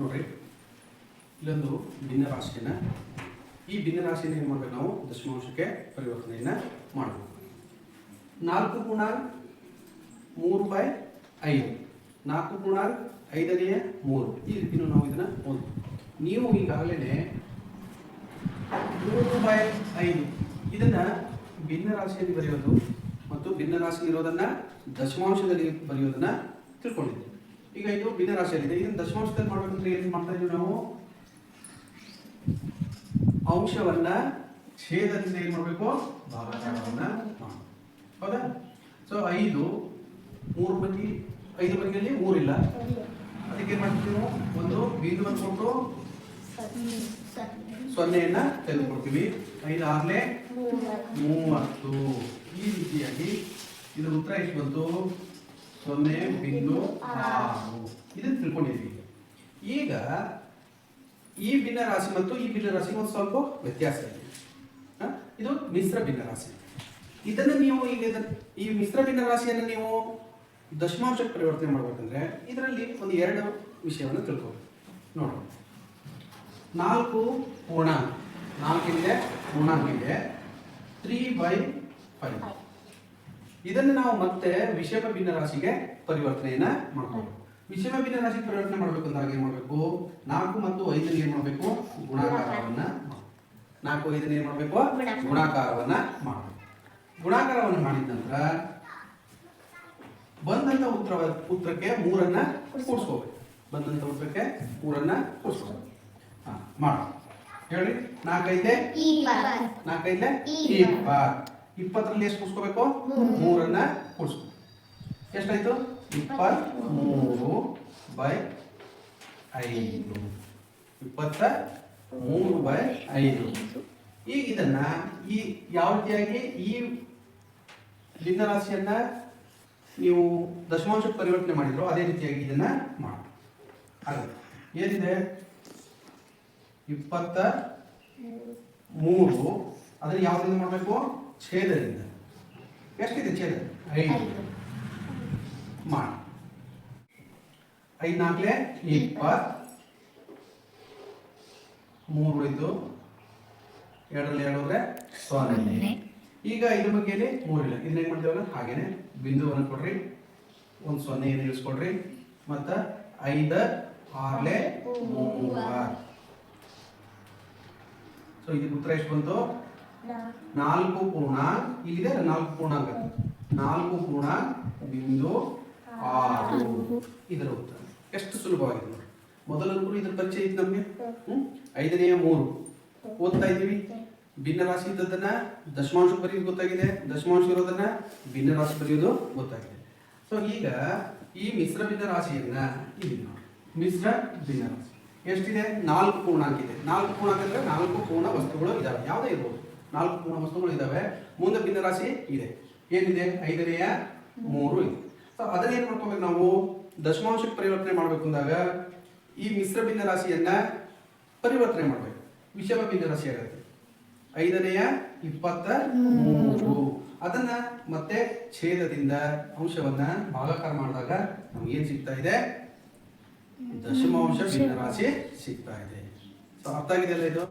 ನೋಡ್ರಿ ಇಲ್ಲೊಂದು ಭಿನ್ನ ಈ ಭಿನ್ನ ಏನು ಮಾಡ್ಬೇಕು ನಾವು? ದಶಮಾಂಶಕ್ಕೆ ಪರಿವರ್ತನೆಯನ್ನ ಮಾಡಬೇಕು. ನಾಲ್ಕು ಗುಣ ಮೂರು ಬೈ ಐದು. ನಾಲ್ಕು ಗುಣ ಐದನೆಯ ಮೂರು. ಈ ರೀತಿನೂ ನಾವು ಇದನ್ನ ಓದ್ಬೋದು ನೀವು ಈಗಾಗಲೇ ಮೂರು ಬೈ ಐದು. ಇದನ್ನ ಭಿನ್ನ ರಾಶಿಯಲ್ಲಿ ಬರೆಯೋದು ಮತ್ತು ಭಿನ್ನ ರಾಶಿ ಇರೋದನ್ನ ದಶಮಾಂಶದಲ್ಲಿ ಬರೆಯೋದನ್ನ ತಿಳ್ಕೊಂಡಿದ್ದೀವಿ ಈಗ ಇದು ಭಿನ್ನ ರಾಶಿಯಲ್ಲಿದೆ ಇದನ್ನು ದಶಮಾಂಶದಲ್ಲಿ ಮಾಡ್ಬೇಕಂದ್ರೆ ಏನು ಮಾಡ್ತಾ ಇದೀವಿ ನಾವು. ಅಂಶವನ್ನ ಛೇದದಿಂದ ಏನ್ ಮಾಡಬೇಕು? ಭಾಗಾಕಾರವನ್ನ. ಹೌದಾ? ಸೊ ಐದು ಮೂರು ಬಗ್ಗೆ ಐದು ಬದಿಯಲ್ಲಿ ಮೂರಿಲ್ಲ. ಅದಕ್ಕೆ ಏನ್ ಮಾಡ್ತೀವಿ ನಾವು? ಒಂದು ಬಿಂದುವನ್ನು ಕೊಟ್ಟು ಸೊನ್ನೆಯನ್ನ ತೆಗೆದುಕೊಡ್ತೀವಿ ಐದು ಆಗ್ಲೇ ಮೂವತ್ತು. ಈ ರೀತಿಯಾಗಿ ಇದರ ಉತ್ತರ ಎಷ್ಟು ಬಂತು? ಸೊನ್ನೆ ಬಿಂದು ಆರು. ಇದನ್ನು ತಿಳ್ಕೊಂಡಿದ್ವಿ ಈಗ ಈ ಭಿನ್ನ ರಾಶಿ ಮತ್ತು ಈ ಭಿನ್ನ ರಾಶಿ ಒಂದು ಸ್ವಲ್ಪ ವ್ಯತ್ಯಾಸ ಇದೆ? ಇದು ಮಿಶ್ರ ಭಿನ್ನ ರಾಶಿ ಇದನ್ನು ನೀವು ಈಗ ಈ ಮಿಶ್ರ ಭಿನ್ನ ರಾಶಿಯನ್ನು ನೀವು ದಶಮಾಂಶಕ್ಕೆ ಪರಿವರ್ತನೆ ಮಾಡಬೇಕಂದ್ರೆ ಇದರಲ್ಲಿ ಒಂದು ಎರಡು ವಿಷಯವನ್ನು ತಿಳ್ಕೊಬೇಕು. ನೋಡೋಣ ನಾಲ್ಕು ಪೂರ್ಣಾಂಕ. ನಾಲ್ಕಿದೆ ಪೂರ್ಣಾಂಕ ಇದೆ. ತ್ರೀ ಬೈ ಫೈವ್ ಇದನ್ನು ನಾವು ಮತ್ತೆ ವಿಷಮ ಭಿನ್ನ ರಾಶಿಗೆ ಪರಿವರ್ತನೆಯನ್ನ ಮಾಡ್ಕೋಬೇಕು ವಿಷಮ ಭಿನ್ನ ರಾಶಿ ಪರಿವರ್ತನೆ ಮಾಡಬೇಕು ಅಂದಾಗ ಏನ್ ಮಾಡಬೇಕು? ನಾಲ್ಕು ಮತ್ತು ಐದನ್ನು ಏನ್ ಮಾಡಬೇಕು? ಗುಣಾಕಾರವನ್ನ. ನಾಲ್ಕು ಐದನ್ನ ಏನ್ ಮಾಡಬೇಕು? ಗುಣಾಕಾರವನ್ನ ಮಾಡಬೇಕು. ಗುಣಾಕಾರವನ್ನು ಮಾಡಿದ ನಂತರ ಬಂದಂತ ಉತ್ತರ ಉತ್ತರಕ್ಕೆ ಮೂರನ್ನ ಕೂಡಿಸ್ಕೋಬೇಕು. ಬಂದಂತ ಉತ್ತರಕ್ಕೆ ಮೂರನ್ನ ಕೂಡಿಸ್ಕೋಬೇಕು. ಹಾ ಮಾಡ. ಹೇಳಿ. ನಾಲ್ಕೈದೆ. ನಾಲ್ಕೈದೆ. ಇಪ್ಪತ್ತು. ಇಪ್ಪತ್ತರಲ್ಲಿ ಎಷ್ಟು ಕೂಡಿಸ್ಕೋಬೇಕು? ಮೂರನ್ನ ಎಷ್ಟಾಯ್ತು? ಇಪ್ಪತ್ತ್ಮೂರು ಬೈ ಐದು. ಇಪ್ಪತ್ತ ಮೂರು ಬೈ ಐದು. ಈಗ ಇದನ್ನ ಈ ಯಾವ ರೀತಿಯಾಗಿ ಈ ಲಿಂಗರಾಶಿಯನ್ನ ರಾಶಿಯನ್ನ ನೀವು ದಶಮಾಂಶಕ್ಕೆ ಪರಿವರ್ತನೆ ಮಾಡಿದ್ರು ಅದೇ ರೀತಿಯಾಗಿ ಇದನ್ನ ಮಾಡಿ ಏನಿದೆ? ಇಪ್ಪತ್ತ ಮೂರು. ಅದನ್ನ ಯಾವ್ದ್ರಿಂದ ಮಾಡಬೇಕು? ಛೇದದಿಂದ. ಎಷ್ಟಿದೆ ಚೇದ ಐದು. ಮಾಡಿ. ಐದು ನಾಲ್ಕಲೇ ಇಪ್ಪತ್ ಮೂರು ಉಳಿತು. ಎರಡರಲ್ಲಿ ಎರಡು ಹೋದ್ರೆ ಸೊನ್ನೆ. ಈಗ ಇದ್ರ ಬಗ್ಗೆಯಲ್ಲಿ ಮೂರಿಲ್ಲ. ಇದನ್ನ ಏನು ಮಾಡ್ತೇವಲ್ಲ ಹಾಗೇನೆ ಬಿಂದುವನ್ನು ಕೊಡ್ರಿ. ಒಂದು ಸೊನ್ನೆ ಏನು ಇಳಿಸ್ಕೊಡ್ರಿ. ಮತ್ತ ಐದ ಆರ್ಲೆ ಮೂರು ಸೊ ಇದಕ್ಕೆ ಉತ್ತರ ಎಷ್ಟು ಬಂತು? ನಾಲ್ಕು ಪೂರ್ಣಾಂಕ ಇಲ್ಲಿದೆ ನಾಲ್ಕು ಪೂರ್ಣಾಂಕ. ನಾಲ್ಕು ಪೂರ್ಣಾಂಕ ಬಿಂದು ಆರು. ಇದರ ಉತ್ತರ. ಎಷ್ಟು ಸುಲಭವಾಗಿದೆ ನೋಡಿ. ಕೂಡ ಇದ್ರ ಪರಿಚಯ ಇತ್ತು ನಮಗೆ. ಐದನೆಯ ಮೂರು. ಓದ್ತಾ ಇದ್ದೀವಿ. ಭಿನ್ನ ರಾಶಿ ಇದ್ದದನ್ನ ದಶಮಾಂಶ ಬರೆಯೋದು ಗೊತ್ತಾಗಿದೆ. ದಶಮಾಂಶ ಇರೋದನ್ನ ಭಿನ್ನ ರಾಶಿ ಬರೆಯೋದು ಗೊತ್ತಾಗಿದೆ. ಸೊ ಈಗ ಈ ಮಿಶ್ರ ಭಿನ್ನ ರಾಶಿಯನ್ನ ಇಲ್ಲಿ ನೋಡಿ. ಮಿಶ್ರ ಭಿನ್ನ ರಾಶಿ ಎಷ್ಟಿದೆ? ನಾಲ್ಕು ಪೂರ್ಣಾಂಕ ಇದೆ. ನಾಲ್ಕು ಪೂರ್ಣಾಂಕ ಅಂದ್ರೆ ನಾಲ್ಕು ಪೂರ್ಣ ವಸ್ತುಗಳು ಇದಾವೆ. ಯಾವುದೇ ಇರ್ಬೋದು. ನಾಲ್ಕು ಮೂರು ವಸ್ತುಗಳು ಇದಾವೆ. ಮುಂದೆ ಭಿನ್ನ ರಾಶಿ ಇದೆ. ಏನಿದೆ? ಐದನೆಯ ಮೂರು ಇದೆ. ಸೊ ಅದನ್ನ ಏನ್ ಮಾಡ್ಕೋಬೇಕು ನಾವು? ದಶಮಾಂಶಕ್ಕೆ ಪರಿವರ್ತನೆ ಮಾಡ್ಬೇಕು ಅಂದಾಗ ಈ ಮಿಶ್ರ ಭಿನ್ನರಾಶಿಯನ್ನ ಪರಿವರ್ತನೆ ಮಾಡ್ಬೇಕು. ವಿಷಮ ಭಿನ್ನ ರಾಶಿ ಆಗುತ್ತೆ ಐದನೆಯ ಇಪ್ಪತ್ತ ಮೂರು. ಅದನ್ನ ಮತ್ತೆ ಛೇದದಿಂದ ಅಂಶವನ್ನ ಭಾಗಾಕಾರ ಮಾಡಿದಾಗ ನಮ್ಗೆ ಏನ್ ಸಿಗ್ತಾ ಇದೆ? ದಶಮಾಂಶ ಭಿನ್ನರಾಶಿ ಸಿಗ್ತಾ ಇದೆ. ಸೊ ಅರ್ಥ ಆಗಿದೆಯಲ್ಲ ಇದು?